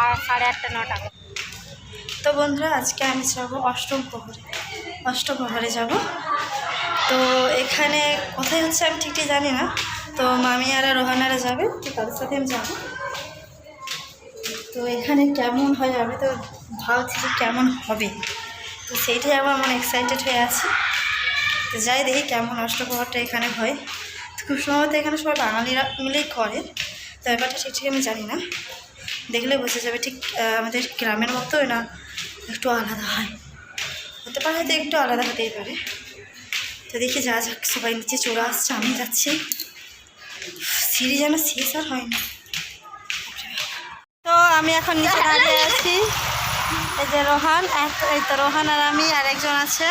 আর সাড়ে আটটা, নটা। তো বন্ধুরা, আজকে আমি যাব অষ্টম প্রহরে। অষ্টম প্রহরে যাব। তো এখানে কোথায় হচ্ছে আমি ঠিকই জানি না। তো মামি আর রোহানারা যাবে, তো তাদের সাথে আমি যাব। তো এখানে কেমন হয় আমি তো ভাবছি যে কেমন হবে। তো সেইটাই আবার আমার এক্সাইটেড হয়ে আছে। তো যাই দেখি কেমন অষ্টপ্রহরটা এখানে হয়। তো খুব সম্ভবত এখানে সবাই বাঙালিরা মিলেই করে। তো ব্যাপারটা ঠিক ঠিক আমি জানি না। দেখলে বোঝা যাবে ঠিক আমাদের গ্রামের মতোই না একটু আলাদা হয়। হতে পারে হয়তো একটু আলাদা হতেই পারে। তো দেখি যা যাক, সবাই নিচে চলে আসছে, আমি যাচ্ছি। সিঁড়ি যেন শেষ আর হয় না। তো আমি এখন নিচে দাঁড়িয়ে আছি। এই যে রোহান এই তো রোহান আর আমি আর একজন আছে।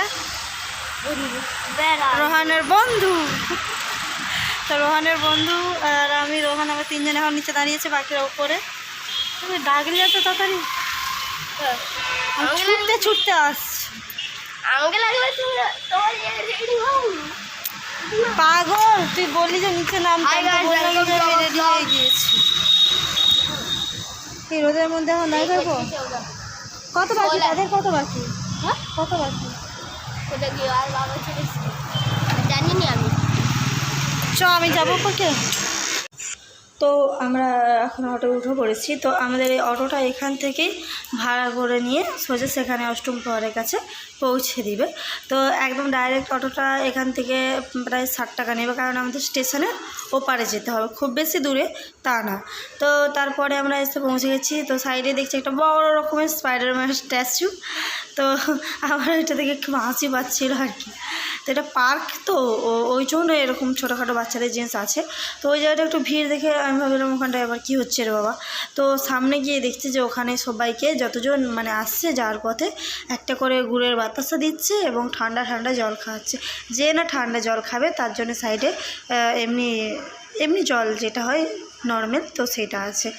রোহানের বন্ধু। তো রোহানের বন্ধু আর আমি রোহান আমার তিনজন এখন নিচে দাঁড়িয়েছে বাকিরা উপরে। তুমি ডাকলি যাচ্ছে তাড়াতাড়ি? ছুটতে ছুটতে আসছি। আমাকে হও। পাগল তুই বললি যে নিচে নাম রেডি হয়ে গিয়েছি। এই রোদের মধ্যে এখন দাঁড়িয়ে থাকব? কত বাকি. তাদের কত বাকি? হ্যাঁ? কত বাকি? কোথা গিয়ে আর বাবা চলে এসেছে জানি নি আমি। চ আমি যাব কোকে তো আমরা এখন অটো উঠে পড়েছি। তো আমাদের এই অটোটা এখান থেকেই ভাড়া করে নিয়ে সোজা সেখানে অষ্টম পাওয়ারের কাছে পৌঁছে দিবে। তো একদম ডাইরেক্ট অটোটা এখান থেকে প্রায় ষাট টাকা নেবে, কারণ আমাদের স্টেশনের ওপারে যেতে হবে। খুব বেশি দূরে তা না। তো তারপরে আমরা এসে পৌঁছে গেছি। তো সাইডে দেখছি একটা বড় রকমের স্পাইডারম্যান স্ট্যাচু তো আমার এটা দেখে খুব হাসি পাচ্ছিল আর কি। তো এটা পার্ক তো ওই জন্য এরকম ছোটোখাটো বাচ্চাদের জিনিস আছে। তো ওই জায়গাটা একটু ভিড় দেখে আমি ভাবলাম, ওখানটায় আবার কী হচ্ছে রে বাবা? তো সামনে গিয়ে দেখছি যে ওখানে সবাইকে যতজন মানে আসছে যাওয়ার পথে, একটা করে গুড়ের বাতাসা দিচ্ছে এবং ঠান্ডা ঠান্ডা জল খাওয়াচ্ছে যে না ঠান্ডা জল খাবে, তার জন্য সাইডে এমনি এমনি জল যেটা হয় নর্মাল, তো সেটা আছে।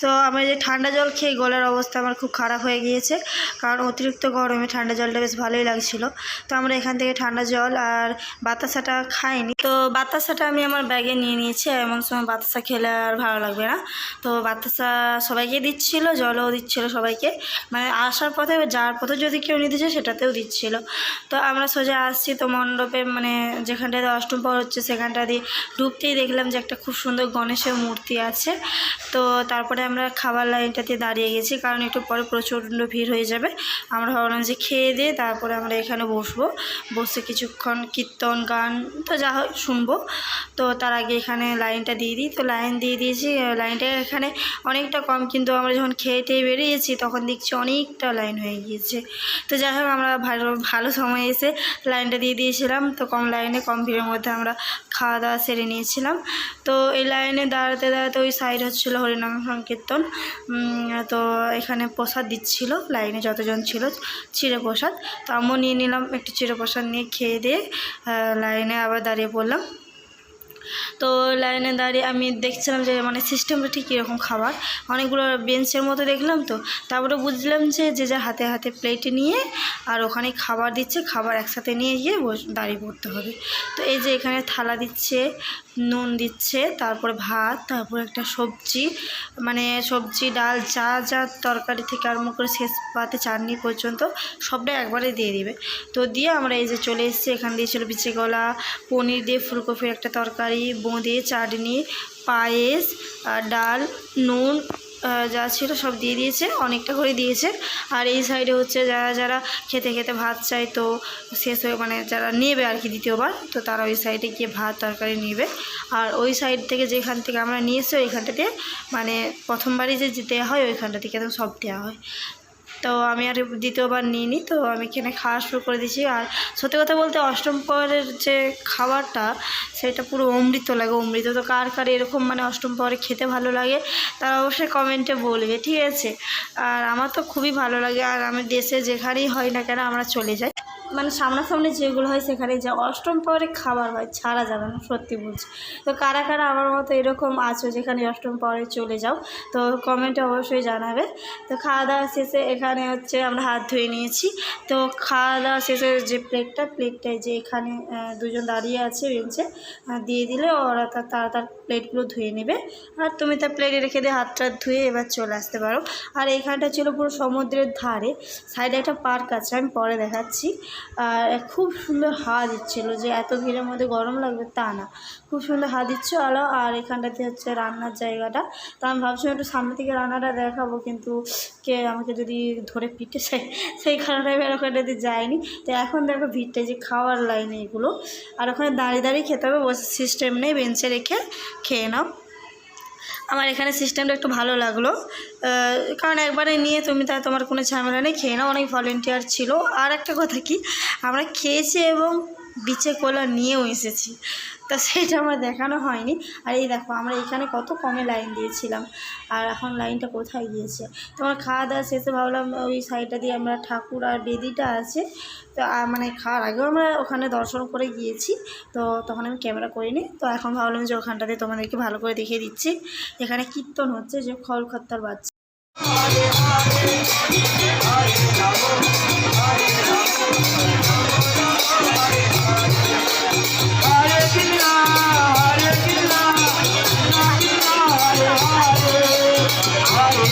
তো আমার যে ঠান্ডা জল খেয়ে গলার অবস্থা আমার খুব খারাপ হয়ে গিয়েছে, কারণ অতিরিক্ত গরমে ঠান্ডা জলটা বেশ ভালোই লাগছিল। তো আমরা এখান থেকে ঠান্ডা জল আর বাতাসাটা খাইনি। তো বাতাসাটা আমি আমার ব্যাগে নিয়ে নিয়েছি এমন সময় বাতাসা খেলে আর ভালো লাগবে না। তো বাতাসা সবাইকে দিচ্ছিল, জলও দিচ্ছিল সবাইকে। মানে আসার পথে যাওয়ার পথে যদি কেউ নিতে চায় সেটাতেও দিচ্ছিল। তো আমরা সোজা আসছি তো মণ্ডপে মানে যেখানটাতে অষ্টম পর হচ্ছে সেখানটা দিয়ে ঢুকতেই দেখলাম যে একটা খুব সুন্দর গণেশের মূর্তি আছে। তো তারপরে আমরা খাবার লাইনটাতে দাঁড়িয়ে গেছি, কারণ একটু পরে প্রচণ্ড ভিড় হয়ে যাবে। আমরা ভাবলাম যে খেয়ে দিয়ে তারপরে আমরা এখানে বসবো। বসে কিছুক্ষণ কীর্তন, গান, তো যা হয় শুনব। তো তার আগে এখানে লাইনটা দিয়ে দিই। তো লাইন দিয়ে দিয়েছি, লাইনটা এখানে অনেকটা কম, কিন্তু আমরা যখন খেয়ে টেয়ে বেরিয়েছি তখন দেখছি অনেকটা লাইন হয়ে গিয়েছে। তো যাই হোক, আমরা ভালো ভালো সময় এসে লাইনটা দিয়ে দিয়েছিলাম। তো কম লাইনে, কম ভিড়ের মধ্যে আমরা খাওয়া দাওয়া সেরে নিয়েছিলাম। তো এই লাইনে দাঁড়াতে দাঁড়াতে ওই সাইড হচ্ছিল হরিনাম সংকীর্তন। তো এখানে প্রসাদ দিচ্ছিল, লাইনে যতজন ছিল চিড়ে প্রসাদ। তো আমিও নিয়ে নিলাম একটু চিড়ে প্রসাদ নিয়ে খেয়ে দিয়ে লাইনে আবার দাঁড়িয়ে পড়লাম। তো লাইনে দাঁড়িয়ে আমি দেখছিলাম যে মানে সিস্টেমটা ঠিক কীরকম খাবার। অনেকগুলো বেঞ্চের মতো দেখলাম তো। তারপরে বুঝলাম যে যে যা হাতে হাতে প্লেটে নিয়ে আর ওখানে খাবার দিচ্ছে, খাবার একসাথে নিয়ে গিয়ে দাঁড়িয়ে পড়তে হবে। তো এই যে এখানে থালা দিচ্ছে নুন দিচ্ছে, তারপরে ভাত, তারপর একটা সবজি। মানে সবজি, ডাল, যা যা তরকারি থেকে আরম্ভ করে শেষ পাতে চাটনি পর্যন্ত সবটা একবারে দিয়ে দিবে। তো দিয়ে আমরা এই যে চলে এসেছি, এখানে দিয়েছিল বিচে গলা পনির দিয়ে ফুলকপির একটা তরকারি, বোঁদে, চাটনি, পায়েস ডাল, নুন যা ছিল সব দিয়ে দিয়েছে, অনেকটা করে দিয়েছে। আর এই সাইডে হচ্ছে যারা যারা খেতে খেতে ভাত চাই তো শেষ হয়ে মানে যারা নেবে আর কি দ্বিতীয়বার, তো তারা ওই সাইডে গিয়ে ভাত, তরকারি নেবে। আর ওই সাইড থেকে যেখান থেকে আমরা নিয়ে এসে ওইখানটাতে মানে প্রথমবারই যে দেওয়া হয়, ওইখানটা থেকে একদম সব দেওয়া হয়। তো আমি আর দ্বিতীয়বার নিইনি, তো আমি এখানে খাওয়া শুরু করে দিয়েছি। আর সত্যি কথা বলতে অষ্টম পরের যে খাবারটা, সেটা পুরো অমৃত লাগে, অমৃত। তো কার কার এরকম মানে অষ্টম পরে খেতে ভালো লাগে, তারা অবশ্যই কমেন্টে বলবে, ঠিক আছে? আর আমার তো খুবই ভালো লাগে, আর আমি দেশে যেখানেই হয় না কেন, আমরা চলে যাই। মানে সামনাসামনি যেগুলো হয় সেখানে যে অষ্টম পরে খাবার হয়, ছাড়া যাবে না, সত্যি বলছি। তো কারা কারা আমার মতো এরকম আছো যেখানে অষ্টম পরে চলে যাও, তো কমেন্টে অবশ্যই জানাবে। তো খাওয়া দাওয়া শেষে এখানে হচ্ছে আমরা হাত ধুয়ে নিয়েছি। তো খাওয়া দাওয়া শেষে যে প্লেটটা প্লেটটায় যে এখানে দুজন দাঁড়িয়ে আছে বেঞ্চে দিয়ে দিলে ওরা তার তার প্লেটগুলো ধুয়ে নেবে। আর তুমি তার প্লেটে রেখে দিয়ে হাতটা ধুয়ে এবার চলে আসতে পারো। আর এইখানটা ছিল পুরো সমুদ্রের ধারে। সাইডে একটা পার্ক আছে, আমি পরে দেখাচ্ছি। আর খুব সুন্দর হাওয়া দিচ্ছিল যে এত ভিড়ের মধ্যে গরম লাগবে তা না। খুব সুন্দর হাওয়া দিচ্ছে আলো। আর এখানটাতে হচ্ছে রান্নার জায়গাটা। তো আমি ভাবছিলাম একটু সামনে থেকে রান্নাটা দেখাবো, কিন্তু কে আমাকে যদি ধরে পিটে সেই সেই কারণে আমি আর ওখানটাতে যাইনি। তো এখন দেখো ভিড়টা যে খাওয়ার লাইনে এগুলো। আর ওখানে দাঁড়িয়ে দাঁড়িয়ে খেতে হবে, বসে সিস্টেম নেই বেঞ্চে রেখে খেয়ে নাও। আমার এখানে সিস্টেমটা একটু ভালো লাগল। কারণ একবারে নিয়ে তুমি তা তোমার কোনো ঝামেলা নেই, খেয়ে নাও, অনেক ভলেন্টিয়ার ছিল। আর একটা কথা কি, আমরা খেয়েছি এবং বিচে কোলা নিয়েও এসেছি। তো সেটা আমার দেখানো হয়নি। আর এই দেখো, আমরা এখানে কত কমে লাইন দিয়েছিলাম। আর এখন লাইনটা কোথায় গিয়েছে? তোমার খাওয়া দাওয়া শেষে ভাবলাম ওই সাইডটা দিয়ে আমরা ঠাকুর আর বেদিটা আছে। তো মানে খাওয়ার আগেও আমরা ওখানে দর্শন করে গিয়েছি। তো তখন আমি ক্যামেরা করিনি। তো এখন ভাবলাম যে ওখানটাতে তোমাদেরকে ভালো করে দেখিয়ে দিচ্ছি। এখানে কীর্তন হচ্ছে যে খলখত্তার বাচ্চা। তো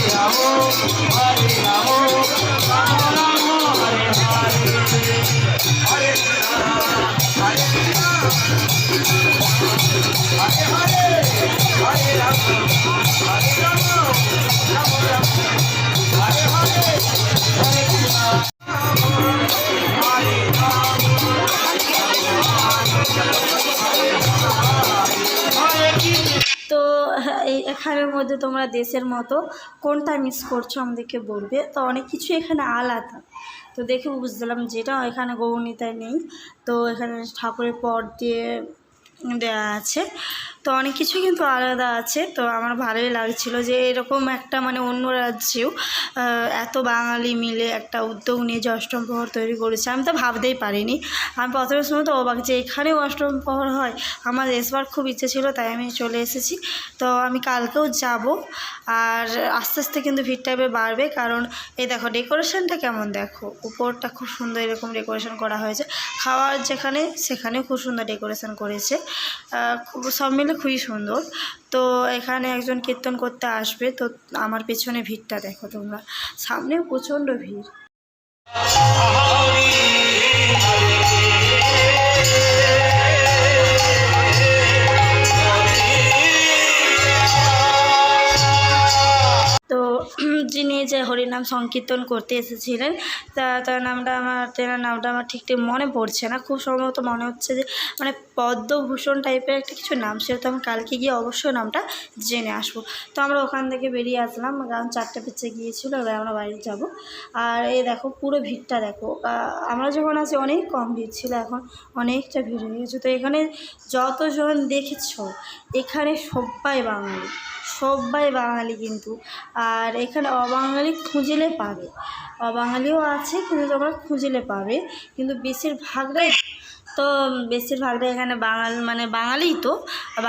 এখানের মধ্যে তোমরা দেশের মতো কোনটা মিস করছ আমাদেরকে বলবে? তো অনেক কিছু এখানে আলাদা। তো দেখে বুঝলাম যেটা এখানে গৌণিতায় নেই। তো এখানে ঠাকুরের পট দিয়ে দেওয়া আছে। তো অনেক কিছু কিন্তু আলাদা আছে। তো আমার ভালোই লাগছিল যে এরকম একটা মানে অন্য রাজ্যেও এত বাঙালি মিলে একটা উদ্যোগ নিয়ে যে অষ্টম প্রহর তৈরি করেছে, আমি তো ভাবতেই পারিনি। আমি প্রথমে শুনে তো অবাক যে এখানেও অষ্টম প্রহর হয়, আমার এসবার খুব ইচ্ছে ছিল, তাই আমি চলে এসেছি। তো আমি কালকেও যাব, আর আস্তে আস্তে কিন্তু ভিড়টা এবার বাড়বে, কারণ এই দেখো ডেকোরেশনটা কেমন দেখো, উপরটা খুব সুন্দর এরকম ডেকোরেশন করা হয়েছে, খাওয়ার যেখানে সেখানেও খুব সুন্দর ডেকোরেশন করেছে। সব মিলে খুবই সুন্দর। তো এখানে একজন কীর্তন করতে আসবে। তো আমার পেছনে ভিড়টা দেখো তোমরা। সামনেও প্রচণ্ড ভিড়। হরিনাম সংকীর্তন করতে এসেছিলেন। তা, তার নামটা আমার, তেনার নামটা আমার ঠিক ঠিক মনে পড়ছে না। খুব সম্ভবত মনে হচ্ছে যে মানে পদ্মভূষণ টাইপের একটা কিছু নাম সেহেতু আমি কালকে গিয়ে অবশ্যই নামটা জেনে আসব। তো আমরা ওখান থেকে বেরিয়ে আসলাম। কারণ চারটে পিচ্ছে গিয়েছিল। এবার আমরা বাড়ি যাব। আর এই দেখো, পুরো ভিড়টা দেখো। আমরা যখন আছি, অনেক কম ভিড় ছিল। এখন অনেকটা ভিড় হয়ে গেছে। তো এখানে যতজন দেখেছ, এখানে সবাই বাঙালি। সবাই বাঙালি কিন্তু। আর এখানে অবাঙালি খুঁজলে পাবে। অবাঙালিও আছে, কিন্তু তোমরা খুঁজলে পাবে। কিন্তু বেশিরভাগটাই তো বেশিরভাগটাই এখানে বাঙাল মানে বাঙালিই তো।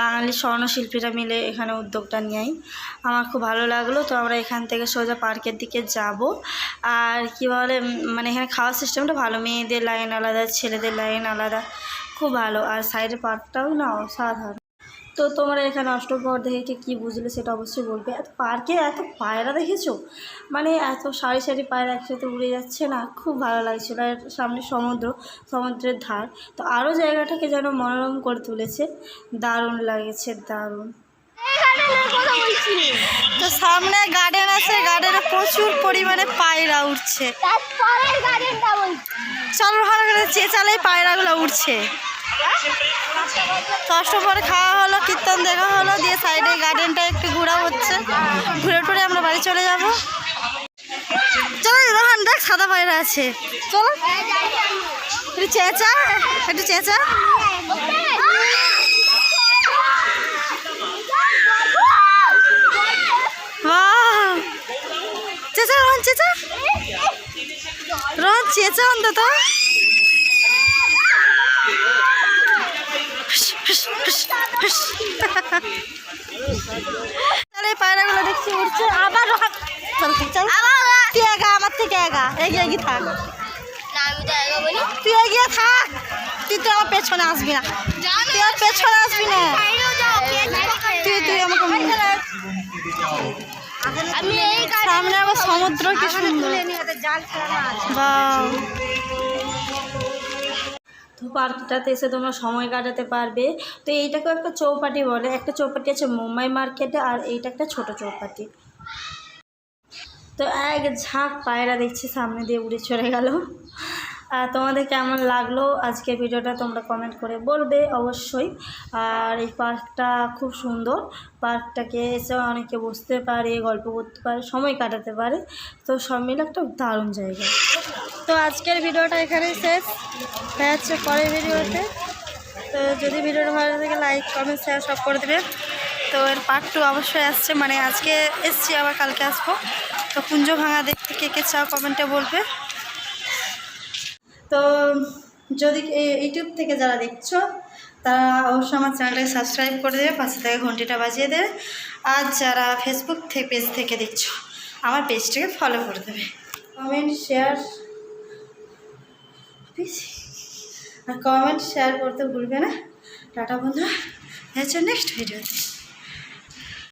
বাঙালি স্বর্ণশিল্পীরা মিলে এখানে উদ্যোগটা নেয় আমার খুব ভালো লাগল, তো আমরা এখান থেকে সোজা পার্কের দিকে যাব। আর কী বলে মানে এখানে খাওয়ার সিস্টেমটা ভালো। মেয়েদের লাইন আলাদা, ছেলেদের লাইন আলাদা, খুব ভালো। আর সাইডে পার্কটাও না অসাধারণ। তো তোমরা এখানে অষ্টপ্রহর দেখে কী বুঝলে সেটা অবশ্যই বলবে। এত পার্কে এত পায়রা দেখেছ? মানে এত সারি সারি পায়রা একসাথে উড়ে যাচ্ছে না খুব ভালো লাগছিল। আর সামনে সমুদ্র সমুদ্রের ধার। তো আরও জায়গাটাকে যেন মনোরম করে তুলেছে। দারুণ লাগেছে দারুণ। তো সামনে গার্ডেন আছে গার্ডেনে প্রচুর পরিমাণে পায়রা উঠছে চলো ভালো করে চেঁচালেই পায়রাগুলো উঠছে কষ্ট করে খাওয়া হলো, কীর্তন দেখা হলো, দিয়ে সাইডে গার্ডেনটা একটু ঘোরা হচ্ছে। ঘুরে টুরে আমরা বাড়ি চলে যাব। চলো রোহান, দেখ সাদা পায়রা আছে। চলো। একটু চেঁচা একটু চেঁচা। চেঁচা রোহন চেঁচা। রোহন, চেঁচা অন্তত। তাহলে পায়রাগুলো দেখছি উঠছে আবার চল চল তুই এগা আমার থেকে এগা এগিয়ে এগিয়ে তুই এগিয়ে থাক। তুই তো আমার পেছনে আসবি না। তুই আর পেছনে আসবি না। তুই তুই আমাকে আমি সামনে আবার সমুদ্র কি সুন্দর। তো পার্কটাতে এসে তোমরা সময় কাটাতে পারবে। তো এইটাকেও একটা চৌপাটি বলে। একটা চৌপাটি আছে মুম্বাই মার্কেটে আর এইটা একটা ছোট চৌপাটি। তো এক ঝাঁক পায়রা দেখছি সামনে দিয়ে উড়ে চলে গেল। আর তোমাদের কেমন লাগল আজকের ভিডিওটা তোমরা কমেন্ট করে বলবে অবশ্যই। আর এই পার্কটা খুব সুন্দর। পার্কটাকে এসে অনেকে বসতে পারে, গল্প করতে পারে, সময় কাটাতে পারে। তো সব মিলে একটা দারুণ জায়গা। তো আজকের ভিডিওটা এখানেই শেষ। হয়ে যাচ্ছে পরের ভিডিওতে। তো যদি ভিডিওটা ভালো লাগে লাইক কমেন্ট শেয়ার সব করে দেবে। তো এর পার্ট টু অবশ্যই আসছে। মানে আজকে এসছি, আবার কালকে আসব। তো কুঞ্জ ভাঙা দেখতে কে কে চাও কমেন্টে বলবে। তো যদি ইউটিউব থেকে যারা দেখছ, তারা অবশ্যই আমার চ্যানেলটাকে সাবস্ক্রাইব করে দেবে, পাশে থেকে ঘন্টিটা বাজিয়ে দেবে। আর যারা ফেসবুক থেকে পেজ থেকে দেখছ, আমার পেজটাকে ফলো করে দেবে। কমেন্ট শেয়ার আর কমেন্ট শেয়ার করতে ভুলবে না। টাটা বন্ধুরা, দেখা নেক্সট ভিডিওতে